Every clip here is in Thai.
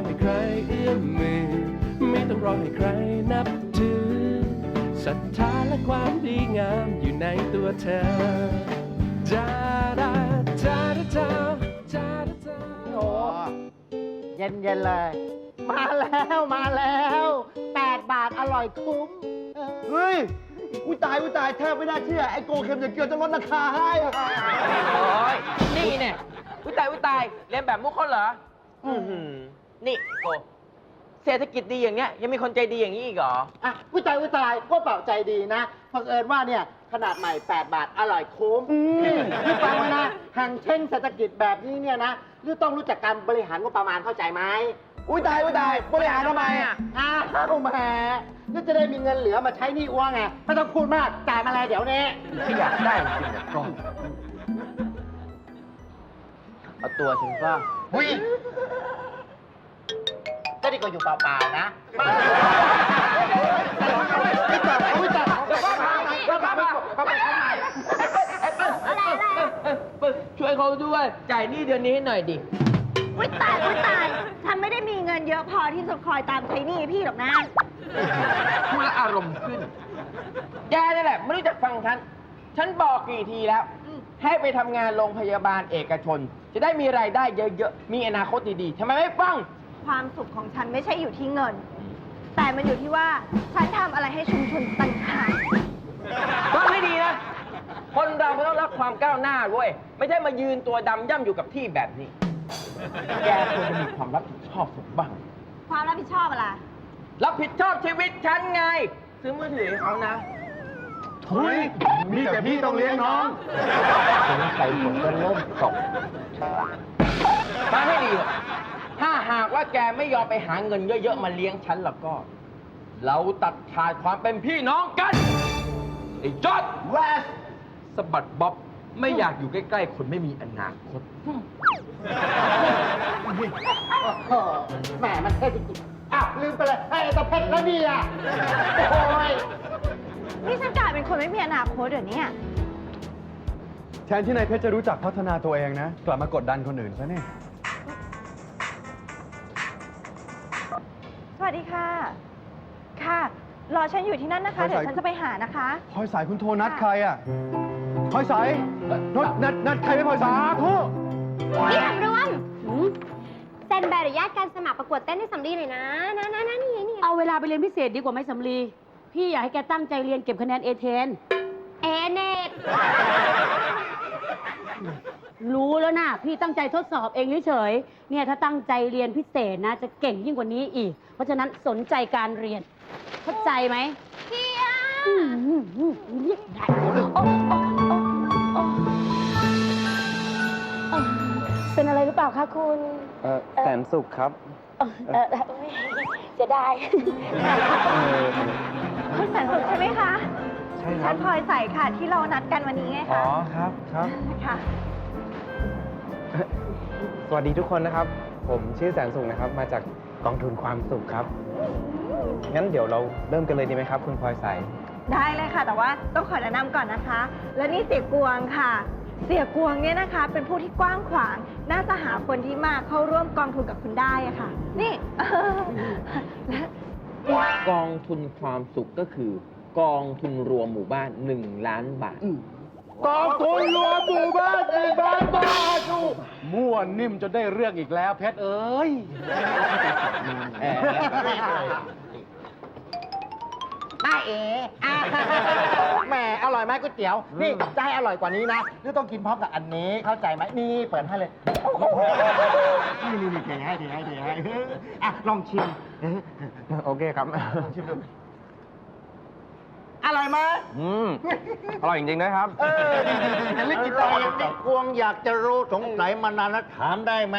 องให้ใครเอื้อมมือ ไม่ต้องรอให้ใครนับถือศรัทธาและความดีงามอยู่ในตัวเธอจาดาจาดาจาจาดาจาโอ้เย็นเย็นๆเลย มาแล้วมาแล้วแปดบาทอร่อยคุ้มเออเฮ้ยอุ้ยตายอุ้ยตายแทบไม่น่าเชื่อ ไอ้โกเค็มอย่างเกียวจะลดราคาให้อะโอ้ยนี่เนี่ยวิตายวิตายเรียนแบบมุกเขาเหรอ อือหือ นี่โกเศรษฐกิจดีอย่างเนี้ยยังมีคนใจดีอย่างนี้อีกเหรอ อะวิจัยวิจัยก็เปล่าใจดีนะเผอิญว่าเนี่ยขนาดใหม่ 8 บาท อร่อยคุ้มนี่นี่ฟังไว้นะห่างเช่นเศรษฐกิจแบบนี้เนี่ยนะนี่ต้องรู้จักการบริหารงบประมาณเข้าใจไหมอุ้ยตายอุ้ยตายบริหารทำไมอะอ้าวแหมนี่จะได้มีเงินเหลือมาใช้หนี่อ้วงไงไม่ต้องพูดมากจ่ายมาเลยเดี๋ยวนี้ถ้าอยากได้จริงๆเนี่ยก็เอาตัวฉันซะวิก็ดี กว่าอยู่เปล่าๆนะไม่จับไม่จับช่วยเขาด้วยจ่ายหนี้เดือนนี้ให้หน่อยดิวิตายวิตายฉันไม่ได้มีเงินเยอะพอที่จะคอยตามใช้หนี้พี่หรอกนะพูดแล้วอารมณ์ขึ้น แกนี่แหละ ไม่รู้จักฟังฉัน ฉันบอกกี่ทีแล้ว ให้ไปทำงานโรงพยาบาลเอกชน จะได้มีรายได้เยอะๆ มีอนาคตดีๆทำไมไม่ฟัง ความสุขของฉันไม่ใช่อยู่ที่เงิน แต่มันอยู่ที่ว่าฉันทำอะไรให้ชุมชนต่างหาก ฟังให้ดีนะ คนเราก็ต้องรักความก้าวหน้าเว้ย ไม่ใช่มายืนตัวดำย่ำอยู่กับที่แบบนี้ แกควรจะมีความรับผิดชอบสักบ้าง ความรับผิดชอบอะไร รับผิดชอบชีวิตฉันไง ซื้อมือถือให้เขานะ ทุยมีแต่พี่ต้องเลี้ยงน้องสงสัยผมจะเริ่มตกฟังให้ดีเถอะ ถ้าหากว่าแกไม่ยอมไปหาเงินเยอะๆ มาเลี้ยงฉันแล้วก็ เราตัดขาดความเป็นพี่น้องกัน ไอ้จอดแวสสะบัดบ๊อบ ไม่อยากอยู่ใกล้ๆ คนไม่มีอนาคต โอ้โหแหมมันเท่จริงๆอ้าวลืมไปเลยไอ้ตะเพ็ดแล้วเนี่ยโอ้ย นี่ฉันกลายเป็นคนไม่มีอนาคตเดี๋ยวนี้ แทนที่นายเพชรจะรู้จักพัฒนาตัวเองนะ กลับมากดดันคนอื่นซะเนี่ย สวัสดีค่ะ ค่ะ รอฉันอยู่ที่นั่นนะคะไปเดี๋ยวสายฉันจะไปหานะคะ พลอยสายคุณโทรนัดใครอะพลอยสายนัดนัดนัดใครไม่พลอยสายคู่พี่สำรวมหืมเซ็นใบอนุญาตการสมัครประกวดเต้นให้สำลีหน่อยนะนะนะนะนี่ไงนี่ไงเอาเวลาไปเรียนพิเศษดีกว่าไหมสำลี พี่อยากให้แกตั้งใจเรียนเก็บคะแนนเอเทน เอเน็ต รู้แล้วนะพี่ตั้งใจทดสอบเองเฉยๆเนี่ยถ้าตั้งใจเรียนพิเศษนะ จะเก่งยิ่งกว่านี้อีก เพราะฉะนั้นสนใจการเรียนเข้าใจไหมพี่อะอืมอืมอืมนี่ได้โอ้โอ้โอ้โอ้โอ้เป็นอะไรหรือเปล่าคะคุณเออแสนสุขครับเออเออเออโอ้ยเสียดายคุณแสนสุขใช่ไหมคะ ใช่คฉัรับนพลอยใส่ค่ะที่เรานัดกันวันนี้ไงอ๋คะอครับครับ ค่ะ สวัสดีทุกคนนะครับ ผมชื่อแสนสุขนะครับ มาจากกองทุนความสุขครับ งั้นเดี๋ยวเราเริ่มกันเลยดีไหมครับ คุณพลอยใส ได้เลยค่ะ แต่ว่าต้องขอแนะนำก่อนนะคะ และนี่เสียกวงค่ะ เสียกวงเนี่ยนะคะ เป็นผู้ที่กว้างขวาง น่าจะหาคนที่มาเข้าร่วมกองทุนกับคุณได้อะค่ะ นี่ และกองทุนความสุขก็คือ กองทุนรวมหมู่บ้าน 1 ล้านบาท กองทุนรวมหมู่บ้านหนึ่งล้านบาทดูมั่วนิ่มจนได้เรื่องอีกแล้วเพชรเอ้ยป้าเอ๋อะแหมอร่อยไหมก๋วยเตี๋ยว นี่จะให้อร่อยกว่านี้นะหรือต้องกินพร้อมกับอันนี้ เข้าใจไหมนี่เปิดให้เลย นี่นี่นี่เทให้เทให้เทให้อะลองชิม โอเคครับลองชิมดูอ ร่อยไหมอืมอร่อยจริงๆด้วยครับ เออดีดีดีแต่เล็กกินต่อยังดีกวงอยากจะรู้สงสัยมานานแล้วถามได้ไหม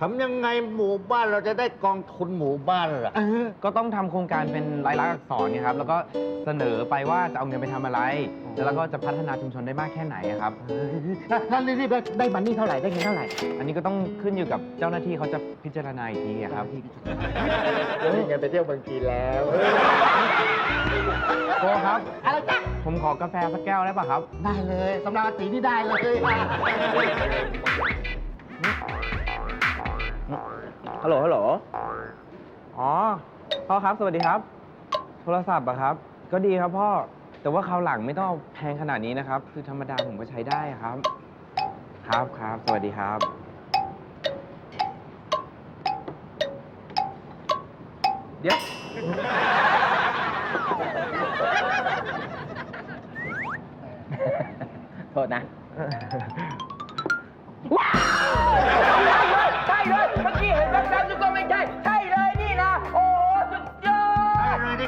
ทำยังไงหมู่บ้านเราจะได้กองทุนหมู่บ้านล่ะเออก็ต้องทำโครงการเป็นรายลักษณ์อักษรเนี่ยครับ แล้วก็เสนอไปว่าจะเอาเงินไปทำอะไร แล้วก็จะพัฒนาชุมชนได้มากแค่ไหนอะครับแล้วรีบๆได้ได้บันนี่เท่าไหร่ได้เงินเท่าไหร่อันนี้ก็ต้องขึ้นอยู่กับเจ้าหน้าที่เขาจะพิจารณาอีกทีอะครับ จะมีเงินไปเที่ยวเมืองจีนแล้วโกครับ อะไรจ๊ะผมขอกาแฟสักแก้วได้ป่ะครับ ได้เลยสำหรับอาตีนี่ได้เลย ฮัลโหล ฮัลโหล อ๋อ พ่อครับ สวัสดีครับ โทรศัพท์อะครับ ก็ดีครับพ่อ แต่ว่าคราวหลังไม่ต้องเอาแพงขนาดนี้นะครับ คือธรรมดาผมก็ใช้ได้ครับ ครับครับ สวัสดีครับ เดี๋ยว โทษนะ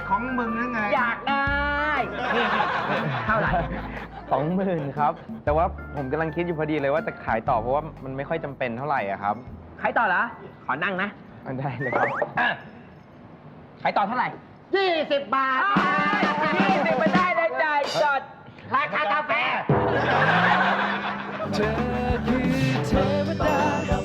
ของมึงหรือไงอยากได้นี่เท่าไหร่สองหมื่นครับ แต่ว่าผมกำลังคิดอยู่พอดีเลยว่าจะขายต่อเพราะว่ามันไม่ค่อยจำเป็นเท่าไหร่อะครับขายต่อเหรอ ขอนั่งนะอันได้เลยครับ อะขายต่อเท่าไหร่ยี่สิบบาทยี่สิบมาได้เลยจ่ายจดราคากาแฟ เธอคือ